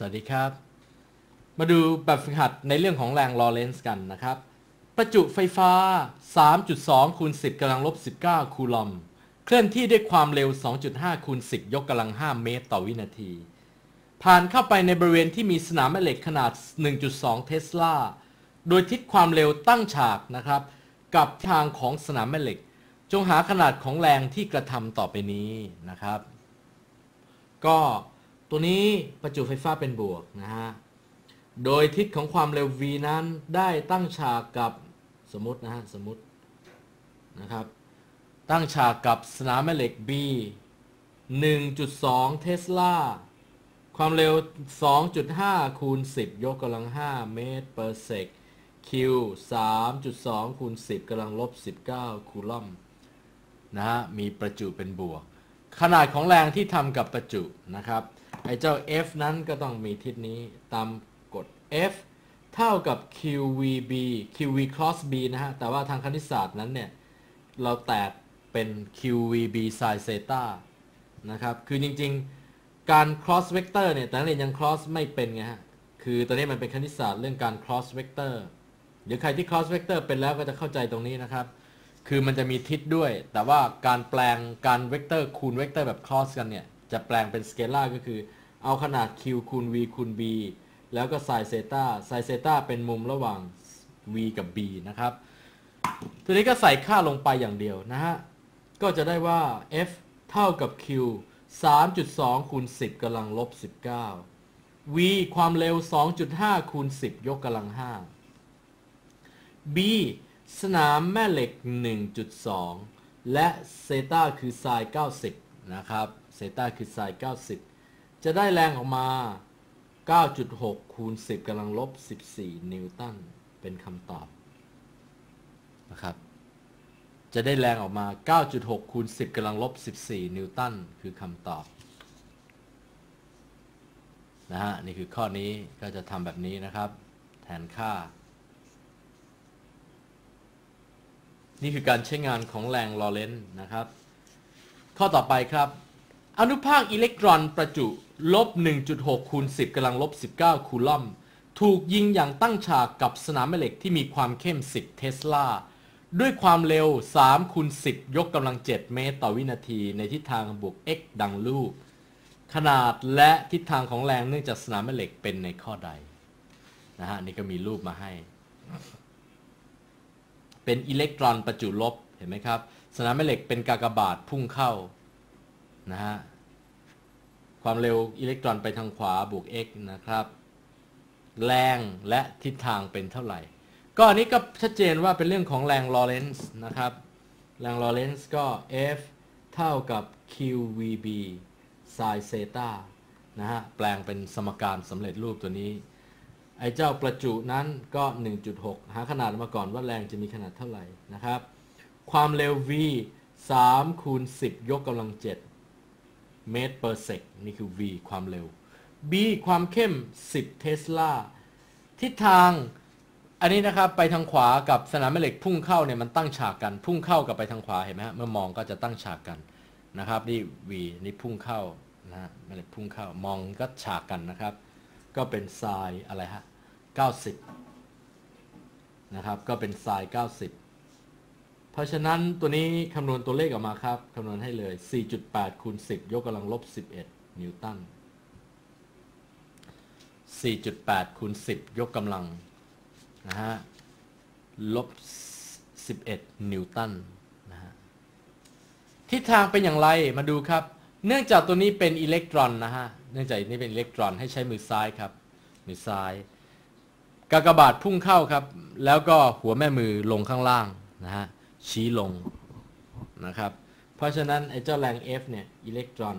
สวัสดีครับ มาดูแบบฝึกหัดในเรื่องของแรงลอเรนซ์กันนะครับ ประจุไฟฟ้า 3.2คูณ10กำลังลบ19 คูลอม เคลื่อนที่ด้วยความเร็ว 2.5คูณ10 ยกกำลัง 5 เมตรต่อวินาที ผ่านเข้าไปในบริเวณที่มีสนามแม่เหล็กขนาด 1.2 เทสลา โดยทิศความเร็วตั้งฉากนะครับ กับทางของสนามแม่เหล็ก จงหาขนาดของแรงที่กระทำต่อไปนี้นะครับ ก็ ตัวนี้ประจุไฟฟ้าเป็นบวกนะฮะ โดยทิศของความเร็ว v นั้นได้ตั้งฉากกับสมมตินะฮะสมมตินะครับ ตั้งฉากกับสนามแม่เหล็ก B 1.2 เทสลา ความเร็ว 2.5 คูณ 10 ยกกำลัง 5 เมตร per sec Q 3.2 คูณ 10กำลังลบ 19 คูลอมนะฮะ มีประจุเป็นบวก ขนาดของแรงที่ทำกับประจุนะครับ ไอ้เจ้า F นั้นก็ต้องมีทิศนี้ตามกฎ F เท่ากับ QVB QV cross B นะฮะ แต่ว่าทางคณิตศาสตร์นั้นเนี่ย เราแตกเป็น QVB sin theta นะครับ คือจริงๆ การ cross vector เนี่ย แต่นักเรียนยัง cross ไม่เป็นไงฮะ คือตอนนี้มันเป็นคณิตศาสตร์เรื่องการ cross vector เดี๋ยวใครที่ cross vector เป็นแล้วก็จะเข้าใจตรงนี้นะครับ คือมันจะมีทิศด้วย แต่ว่าการแปลงการเวกเตอร์คูณเวกเตอร์แบบ cross กันเนี่ย จะแปลงเป็นสเกลาร์ก็คือ เอาขนาด q คูณ v คูณ b แล้วก็ sin theta sin theta เป็นมุมระหว่าง v กับ b นะครับตัวนี้ก็ใส่ค่าลงไปอย่างเดียวนะฮะ ก็จะได้ว่า f เท่ากับ q 3.2คูณ10กำลังลบ19 v ความเร็ว 2.5คูณ10 ยกกำลัง 5 b สนามแม่เหล็ก 1.2 และเซตาคือไซน์90 นะครับ เซต้าคือไซน์90 จะได้แรงออกมา 9.6 คูณ 10กำลังลบ 14 นิวตัน เป็นคำตอบนะครับ จะได้แรงออกมา 9.6 คูณ 10กำลังลบ 14 นิวตัน คือคำตอบนะฮะ นี่คือข้อนี้ก็จะทำแบบนี้นะครับ แทนค่า นี่คือการใช้งานของแรงลอเรนซ์นะครับ ข้อต่อไปครับ อนุภาคอิเล็กตรอนประจุลบ 1.6 คูณ 10กำลังลบ 19 คูลอม ถูกยิงอย่างตั้งฉากกับสนามแม่เหล็กที่มีความเข้ม 10 เทสลา ด้วยความเร็ว 3 คูณ 10 ยกกำลัง 7 เมตรต่อวินาทีในทิศทางบวก x ดังรูปขนาดและทิศทางของแรงเนื่องจากสนามแม่เหล็กเป็นในข้อใด นะฮะ นี่ก็มีรูปมาให้ เป็นอิเล็กตรอนประจุลบ เห็นไหมครับ สนามแม่เหล็กเป็นกากบาทพุ่งเข้า นะฮะความเร็วอิเล็กตรอนไปทางขวาบวก x นะครับ แรงและทิศทางเป็นเท่าไหร่ ก็อันนี้ก็ชัดเจนว่าเป็นเรื่องของแรงลอเรนซ์นะครับ แรงลอเรนซ์ก็ F เท่ากับ QVB sin theta นะฮะ แปลงเป็นสมการสำเร็จรูปตัวนี้ ไอ้เจ้าประจุนั้นก็ 1.6 หาขนาดมาก่อนว่าแรงจะมีขนาดเท่าไหร่นะครับ ความเร็ว v 3คูณ10 ยกกำลัง 7 เมตร per sec นี่คือ v ความเร็ว b ความเข้ม 10 เทสลาทิศทางอันนี้นะครับไปทางขวากับสนามแม่เหล็กพุ่งเข้าเนี่ยมันตั้งฉากกัน พุ่งเข้ากับไปทางขวาเห็นไหมฮะเมื่อมองก็จะตั้งฉากกันนะครับนี่ v นี่พุ่งเข้านะฮะแม่เหล็กพุ่งเข้ามองก็ฉากกันนะครับ ก็เป็นไซน์อะไรฮะ90นะครับก็เป็นไซน์90 ราะฉะนั้นตัวนี้คำนวณตัวเลขออกมาครับคำนวณให้เลย 4.8 คูณ 10 ยกกำลังลบ 11 นิวตัน 4.8 คูณ 10 ยกกำลังนะฮะลบ 11 นิวตันนะฮะทิศทางเป็นอย่างไรมาดูครับ เนื่องจากตัวนี้เป็นอิเล็กตรอนนะฮะเนื่องจากนี่เป็นอิเล็กตรอนให้ใช้มือซ้ายครับ มือซ้ายกากบาทพุ่งเข้าครับ แล้วก็หัวแม่มือลงข้างล่างนะฮะ ชี้ลงนะครับ เพราะฉะนั้นไอ้เจ้าแรง F เนี่ยอิเล็กตรอน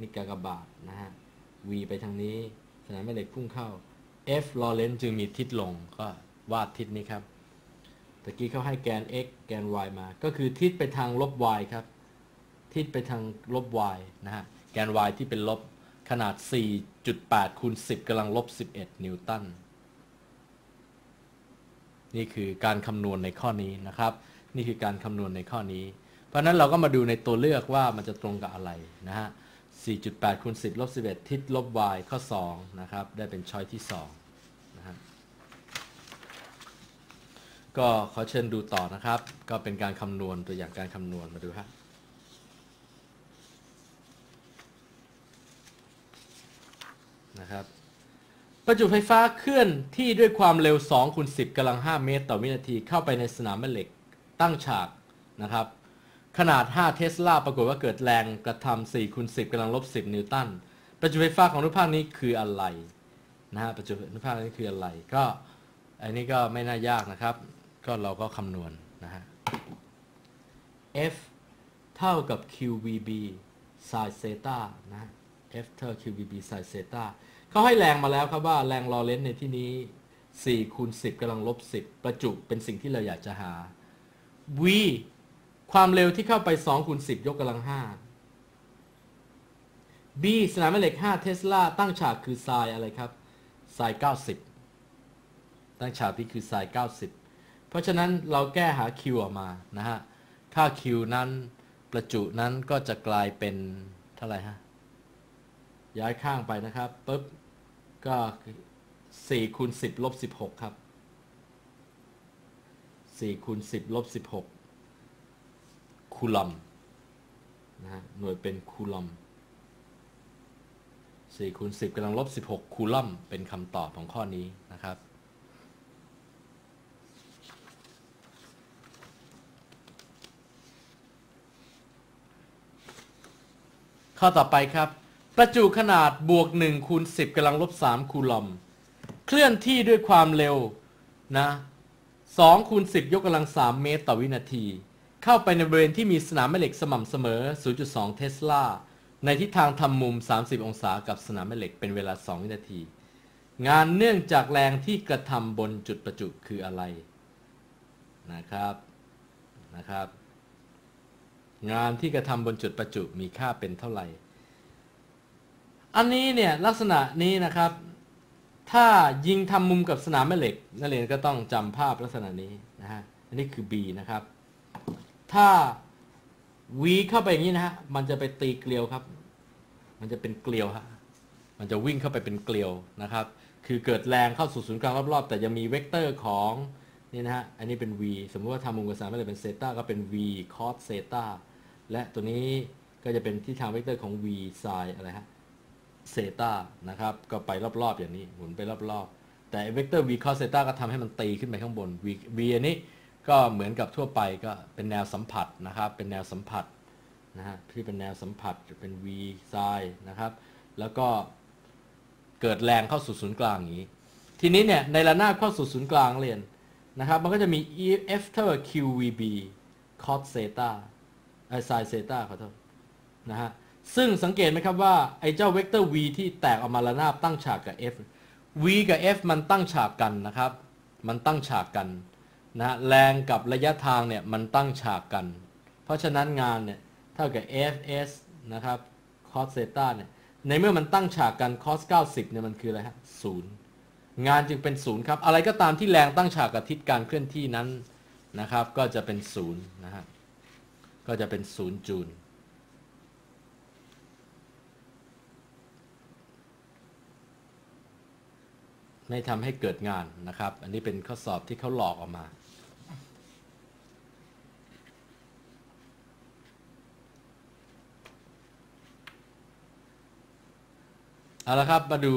นี่กากบาทนะฮะ V ไปทางนี้สนามแม่เหล็กพุ่งเข้า F ลอเรนจึงมีทิศลงก็วาดทิศนี้ครับตะกี้เขาให้แกน x แกน y มา ก็คือทิศไปทางลบ y ครับ ทิศไปทางลบ y นะฮะ แกน y ที่เป็นลบขนาด 4.8คูณ10กำลังลบ 11 นิวตัน นี่คือการคำนวณในข้อนี้นะครับ นี่คือการคำนวณในข้อนี้ เพราะนั้นเราก็มาดูในตัวเลือกว่ามันจะตรงกับอะไรนะฮะ 4.8คูณ10ลบ11 ทิศลบ y ข้อ 2 นะครับ ได้เป็นช้อยที่2นะฮะก็ขอเชิญดูต่อนะครับ ก็เป็นการคำนวณตัวอย่างการคำนวณมาดูฮะนะครับประจุไฟฟ้าเคลื่อนที่ด้วยความเร็ว2คูณ10กำลัง5เมตร ต่อวินาทีเข้าไปในสนามแม่เหล็ก ตั้งฉากนะครับ ขนาด 5 เทสลาปรากฏว่าเกิดแรงกระทำ4คูณ10กำลังลบ 10 นิวตันประจุไฟฟ้าของรูปภาพนี้คืออะไรนะฮะประจุรูปภาพนี้คืออะไร ก็อันนี้ก็ไม่น่ายากนะครับ ก็เราก็คำนวณนะฮะ F เท่ากับ QVB sin เซตานะ F เท่า QVB sin เซตาเขาให้แรงมาแล้วครับว่าแรงลอเรนซ์ในที่นี้4คูณ10กำลังลบ 10 ประจุเป็นสิ่งที่เราอยากจะหา V ความเร็วที่เข้าไป2คูณ10 ยกกำลัง 5 B สนามแม่เหล็ก 5 เทสลาตั้งฉากคือไซน์อะไรครับไซน์90 ตั้งฉากที่คือไซน์90 เพราะฉะนั้นเราแก้หา Q ออกมานะฮะ ค่า Q นั้นประจุนั้นก็จะกลายเป็นเท่าไหร่ฮะ ย้ายข้างไปนะครับปุ๊บ ก็4คูณ10 ลบ 16 ครับ 4คูณ10ลบ16 คูลอมนะฮะหน่วยเป็นคูลอม4คูณ10กำลังลบ16 คูลอมเป็นคำตอบของข้อนี้นะครับ ข้อต่อไปครับ ประจุขนาดบวก1คูณ10กำลังลบ3คูลอม เคลื่อนที่ด้วยความเร็วนะ 2คูณ10 ยกกำลัง 3 เมตรต่อวินาที เข้าไปในบริเวณที่มีสนามแม่เหล็กสม่ำเสมอ 0.2 เทสลา ในทิศทางทำมุม 30 องศากับสนามแม่เหล็กเป็นเวลา 2 วินาที งานเนื่องจากแรงที่กระทำบนจุดประจุคืออะไรนะครับนะครับ งานที่กระทำบนจุดประจุมีค่าเป็นเท่าไหร่ อันนี้เนี่ยลักษณะนี้นะครับ ถ้ายิงทำมุมกับสนามแม่เหล็กนักเรียนก็ต้องจำภาพลักษณะนี้นะฮะอันนี้คือ B นะครับ ถ้า V เข้าไปอย่างนี้นะฮะมันจะไปตีเกลียวครับ มันจะเป็นเกลียวฮะมันจะวิ่งเข้าไปเป็นเกลียวนะครับ คือเกิดแรงเข้าสู่ศูนย์กลางรอบๆ แต่ยังมีเวกเตอร์ของนี่นะฮะอันนี้เป็น V สมมติว่าทำมุมกับสนามแม่เหล็กเป็นเซต้าก็เป็น V cos เซต้าและตัวนี้ก็จะเป็นที่ทางเวกเตอร์ของ v sin อะไรฮะ เซตานะครับ ก็ไปรอบๆอย่างนี้ หมุนไปรอบๆ แต่เวกเตอร์ v cos เซตาก็ทำให้มันตีขึ้นไปข้างบน v v อันนี้ก็เหมือนกับทั่วไปก็เป็นแนวสัมผัสนะครับ เป็นแนวสัมผัสนะฮะที่เป็นแนวสัมผัสจะเป็น v sin นะครับ แล้วก็เกิดแรงเข้าสู่ศูนย์กลางอย่างนี้ ทีนี้เนี่ยในระนาบเข้าสู่ศูนย์กลางเรียนนะครับ มันก็จะมี F เท่ากับ QVB cos เซตาไอไซเซตาขอโทษนะฮะ ซึ่งสังเกตไหมครับว่า ไอ้เจ้าเวกเตอร์ v ที่แตกออกมาระนาบตั้งฉากกับ f v กับ f มันตั้งฉากกันนะครับ มันตั้งฉากกันนะแรงกับระยะทางเนี่ยมันตั้งฉากกัน เพราะฉะนั้นงานเนี่ยเท่ากับ fs นะครับ cos เซตาเนี่ยในเมื่อมันตั้งฉากกัน cos 90เนี่ยมันคืออะไรฮะศูนย์งานจึงเป็นศูนย์ครับ อะไรก็ตามที่แรงตั้งฉากกับทิศการเคลื่อนที่นั้นนะครับ ก็จะเป็นศูนย์นะฮะก็จะเป็นศูนย์จูล ไม่ทำให้เกิดงานนะครับ อันนี้เป็นข้อสอบที่เขาหลอกออกมา เอาละครับมาดู